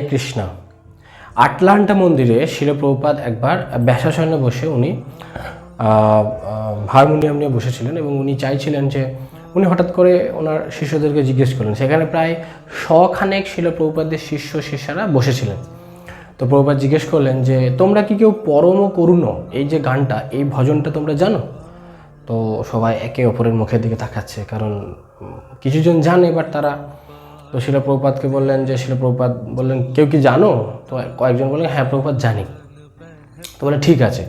Krishna. Atlanta মন্দিরে শিলপ্রভুপাদ একবার ব্যাসাসনে বসে উনি হারমোনিয়াম নিয়ে বসেছিলেন এবং উনি চাইছিলেন যে উনি হঠাৎ করে ওনার শিষ্যদেরকে জিজ্ঞেস করলেন। সেখানে প্রায় শখানেক শিলপ্রভুপাদের শিষ্য শিষ্যারা বসেছিলেন। তো প্রভুপাদ জিজ্ঞেস করলেন যে, তোমরা কি কেউ পরম করুণ? এই যে গানটা, এই ভজনটা তোমরা জানো? তো সবাই একে অপরের মুখের দিকে তাকাচ্ছে, কারণ কিছুজন জানে, বাট তারা তো শিলপ্রপাতকে বললেন যে, শিলপ্রপাত বললেন, কেউ কি জানো? তো কয়েকজন বললেন হ্যাঁ প্রপাত জানি। তো বলে, ঠিক আছে,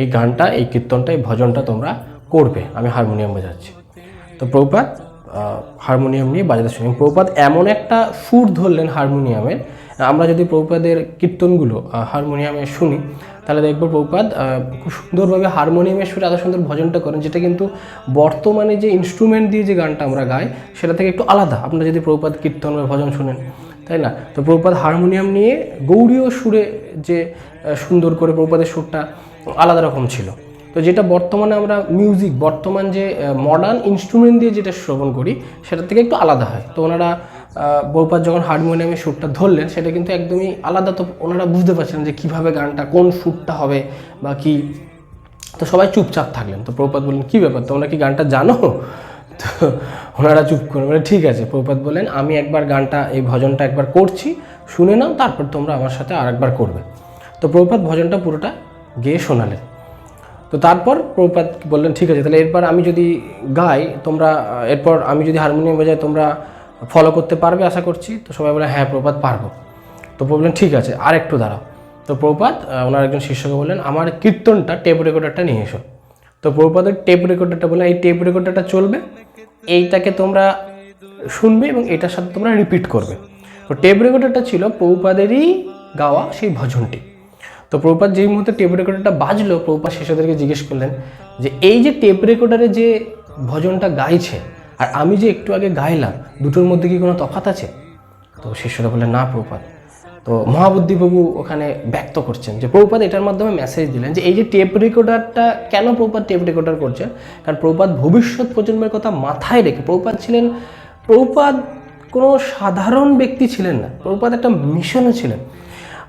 এই গানটা, এই কীর্তনটা, এই ভজনটা তোমরা করবে, আমি হারমোনিয়াম বাজাচ্ছি। তো প্রপাত হারমোনিয়াম নিয়ে বাজাতে শুনি প্রপাত এমন একটা সুর ধরলেন হারমোনিয়ামের আমরা যদি প্রভুপাদের কীর্তনগুলো হারমোনিয়ামে শুনি, তাহলে দেখব প্রভুপাদ খুব সুন্দরভাবে হারমোনিয়ামের সুরে এত সুন্দর ভজনটা করেন, যেটা কিন্তু বর্তমানে যে ইনস্ট্রুমেন্ট দিয়ে যে গানটা আমরা গাই, সেটা থেকে একটু আলাদা। আপনারা যদি প্রভুপাদ কীর্তন বা ভজন শুনেন, তাই না? তো প্রভুপাদ হারমোনিয়াম নিয়ে গৌরীয় সুরে যে সুন্দর করে প্রভুপাদের সুরটা আলাদা রকম ছিল। তো যেটা বর্তমানে আমরা মিউজিক বর্তমান যে মডার্ন ইনস্ট্রুমেন্ট দিয়ে যেটা শ্রবণ করি সেটা থেকে একটু আলাদা হয়। তো ওনারা বৌপাত যখন হারমোনিয়ামে সুরটা ধরলেন, সেটা কিন্তু একদমই আলাদা তো ওনারা বুঝতে পারছেন যে কীভাবে গানটা, কোন সুরটা হবে বা কি। তো সবাই চুপচাপ থাকলেন। তো প্রপাত বললেন, কী ব্যাপার, তোমরা কি গানটা জানো? তো ওনারা চুপ করে, বলে, ঠিক আছে। প্রপাত বললেন, আমি একবার গানটা, এই ভজনটা একবার করছি, শুনে নাও, তারপর তোমরা আমার সাথে আর একবার করবে। তো প্রপাত ভজনটা পুরোটা গেয়ে শোনালেন। তো তারপর প্রপাত বললেন, ঠিক আছে, তাহলে এরপর আমি যদি গাই, তোমরা, এরপর আমি যদি হারমোনিয়াম বাজাই, তোমরা ফলো করতে পারবে আশা করছি। তো সবাই বলে হ্যাঁ প্রপাত পারব। তো বললেন ঠিক আছে আর একটু দাঁড়াও। তো প্রভুপাত আহ, ওনার একজন শিষ্যকে বললেন আমার কীর্তনটা টেপ রেকর্ডারটা নিয়ে এসো। তো প্রভুপাদের টেপ রেকর্ডারটা বললেন এই টেপ রেকর্ডারটা চলবে এইটাকে তোমরা শুনবে এবং এটার সাথে তোমরা রিপিট করবে। তো টেপ রেকর্ডারটা ছিল প্রভুপাদেরই গাওয়া সেই ভজনটি। তো প্রপাত যেই মুহূর্তে টেপ রেকর্ডারটা বাজলো প্রভুপাত শিষ্যদেরকে জিজ্ঞেস করলেন যে এই যে টেপ রেকর্ডারে যে ভজনটা গাইছে আর আমি যে একটু আগে গাইলাম, দুটোর মধ্যে কি কোনো তফাৎ আছে? তো শিষ্যরা বললেন, না প্রপাত তো মহাবুদ্ধিবাবু ওখানে ব্যক্ত করছেন যে প্রভুপাত এটার মাধ্যমে মেসেজ দিলেন যে, এই যে টেপ রেকর্ডারটা কেন প্রভুপাত টেপ রেকর্ডার করছেন? কারণ প্রভুপাত ভবিষ্যৎ প্রজন্মের কথা মাথায় রেখে প্রভুপাত ছিলেন প্রভুপাত কোনো সাধারণ ব্যক্তি ছিলেন না। প্রভুপাত একটা মিশনে ছিলেন।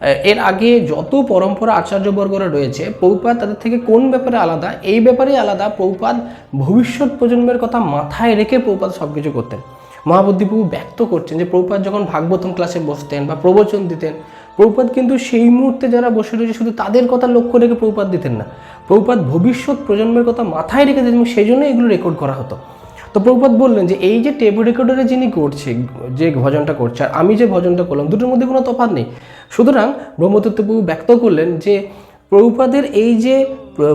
এর আগে যত পরম্পরা আচার্যবর্গরা রয়েছে প্রভুপাত তাদের থেকে কোন ব্যাপারে আলাদা? এই ব্যাপারে আলাদা। প্রভুপাত ভবিষ্যৎ প্রজন্মের কথা মাথায় রেখে প্রভুপাত সব কিছু করতেন। মহাবুদ্ধিবাবু ব্যক্ত করছেন যে প্রভুপাত যখন ভাগবতম ক্লাসে বসতেন বা প্রবচন দিতেন প্রভুপাত কিন্তু সেই মুহূর্তে যারা বসে রয়েছে, শুধু তাদের কথা লক্ষ্য রেখে প্রভুপাত দিতেন না। প্রভুপাত ভবিষ্যৎ প্রজন্মের কথা মাথায় রেখে দিতেন সেই জন্য এগুলো রেকর্ড করা হতো। তো প্রভুপাত বললেন যে, এই যে টেপ রেকর্ডারে যিনি করছে, যে ভজনটা করছে, আর আমি যে ভজনটা করলাম, দুটোর মধ্যে কোনো তফাৎ নেই। সুতরাং ব্রহ্মতত্ত্ববাবু ব্যক্ত করলেন যে প্রভুপাদের এই যে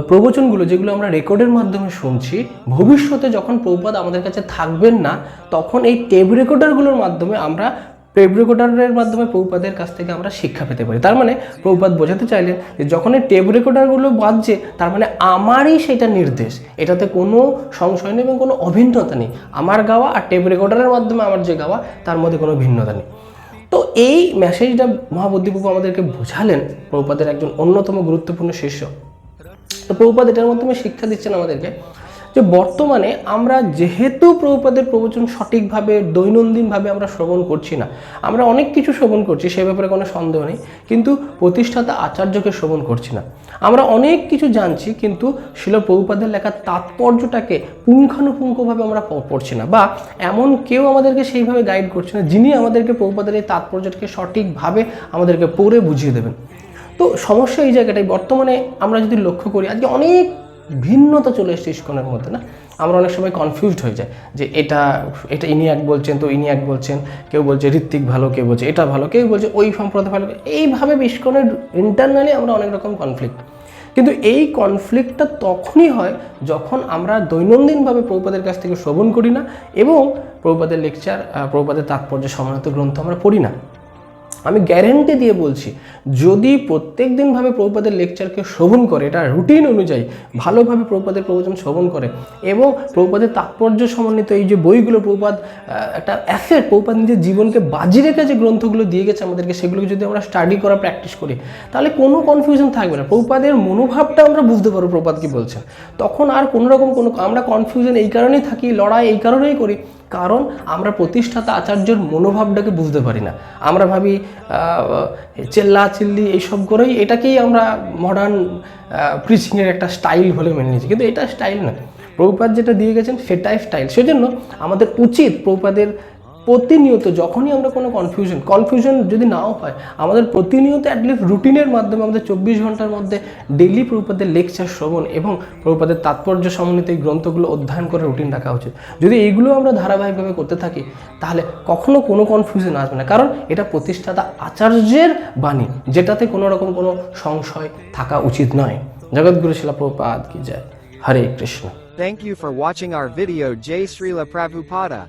প্রবচনগুলো যেগুলো আমরা রেকর্ডের মাধ্যমে শুনছি, ভবিষ্যতে যখন প্রভুপাদ আমাদের কাছে থাকবেন না, তখন এই টেপ রেকর্ডারগুলোর মাধ্যমে আমরা, টেপ রেকর্ডারের মাধ্যমে প্রভুপাদের কাছ থেকে আমরা শিক্ষা পেতে পারি। তার মানে প্রভুপাদ বোঝাতে চাইলেন যে যখন এই টেপ রেকর্ডারগুলো বাজছে, তার মানে আমারই সেটা নির্দেশ। এটাতে কোনো সংশয় নেই এবং কোনো অভিন্নতা নেই। আমার গাওয়া আর টেপ রেকর্ডারের মাধ্যমে আমার যে গাওয়া, তার মধ্যে কোনো ভিন্নতা নেই। তো এই মেসেজটা মহাবুদ্ধিপ্রভু আমাদেরকে বোঝালেন প্রভুপাদের একজন অন্যতম গুরুত্বপূর্ণ শিষ্য। তো প্রভুপাদ এটার মাধ্যমে শিক্ষা দিচ্ছেন আমাদেরকে যে বর্তমানে আমরা যেহেতু প্রভুপাদের প্রবচন সঠিকভাবে, দৈনন্দিনভাবে আমরা শ্রবণ করছি না, আমরা অনেক কিছু শ্রবণ করছি, সে ব্যাপারে কোনো সন্দেহ নেই, কিন্তু প্রতিষ্ঠাতা আচার্যকে শ্রবণ করছি না। আমরা অনেক কিছু জানছি, কিন্তু শিল প্রভুপাদের লেখার তাৎপর্যটাকে পুঙ্খানুপুঙ্খভাবে আমরা পড়ছি না, বা এমন কেউ আমাদেরকে সেইভাবে গাইড করছে না, যিনি আমাদেরকে প্রভুপাদের এই তাৎপর্যটাকে সঠিকভাবে আমাদেরকে পড়ে বুঝিয়ে দেবেন। তো সমস্যা এই জায়গাটাই, বর্তমানে আমরা যদি লক্ষ্য করি, আজকে অনেক ভিন্নতা চলে এসছে ইস্কনের মধ্যে, না? আমরা অনেক সময় কনফিউজড হয়ে যায় যে এটা এটা ইনি এক বলছেন, তো ইনি এক বলছেন, কেউ বলছে ঋত্বিক ভালো, কেউ বলছে এটা ভালো, কেউ বলছে ওই সম্প্রদায় ভালো। এইভাবে ইস্কনের ইন্টারনালি আমরা অনেক রকম কনফ্লিক্ট কিন্তু এই কনফ্লিক্টটা তখনই হয় যখন আমরা দৈনন্দিনভাবে প্রভুপাদের কাছ থেকে শ্রবণ করি না এবং প্রভুপাদের লেকচার প্রভুপাদের তাৎপর্য, সমানত গ্রন্থ আমরা পড়ি না। আমি গ্যারেন্টি দিয়ে বলছি, যদি প্রত্যেক দিনভাবে প্রভুপাদের লেকচারকে শ্রবণ করে, এটা রুটিন অনুযায়ী ভালোভাবে প্রভুপাদের প্রবচন শ্রবণ করে এবং প্রভুপাদের তাৎপর্য সমন্বিত এই যে বইগুলো প্রভুপাদ একটা অ্যাসেট প্রভুপাদ নিজের জীবনকে বাজি রেখে যে গ্রন্থগুলো দিয়ে গেছে আমাদেরকে, সেগুলোকে যদি আমরা স্টাডি করা প্র্যাকটিস করি, তাহলে কোনো কনফিউশন থাকবে না। প্রভুপাদের মনোভাবটা আমরা বুঝতে পারব, প্রভুপাদ কি বলছেন। তখন আর কোনো রকম কোনো, আমরা কনফিউশন এই কারণেই থাকি, লড়াই এই কারণেই করি কারণ আমরা প্রতিষ্ঠাতা আচার্যের মনোভাবটাকে বুঝতে পারি না। আমরা ভাবি চেল্লা, চিল্লি এইসব করেই এটাকেই আমরা মডার্ন প্রিচিংয়ের একটা স্টাইল বলে মেনে নিয়েছি। কিন্তু এটা স্টাইল না প্রভুপাত যেটা দিয়ে গেছেন, সেটাই স্টাইল সেজন্য আমাদের উচিত প্রভুপাদের প্রতিনিয়ত যখনই আমরা কোনো কনফিউশন কনফিউশন যদি নাও হয়, আমাদের প্রতিনিয়ত অ্যাটলিস্ট রুটিনের মাধ্যমে আমাদের চব্বিশ ঘণ্টার মধ্যে ডেইলি প্রভুপাদের লেকচার শ্রবণ এবং প্রভুপাদের তাৎপর্য সমন্বিত এই গ্রন্থগুলো অধ্যয়ন করে রুটিন রাখা উচিত। যদি এইগুলো আমরা ধারাবাহিকভাবে করতে থাকি, তাহলে কখনো কোনো কনফিউশন আসবে না। কারণ এটা প্রতিষ্ঠাতা আচার্যের বাণী, যেটাতে কোনো রকম কোনো সংশয় থাকা উচিত নয়। জগৎগুরু শিলা প্রভুপাদ কি যায় Hare Krishna. Thank you for watching our video, Jai Srila Prabhupada.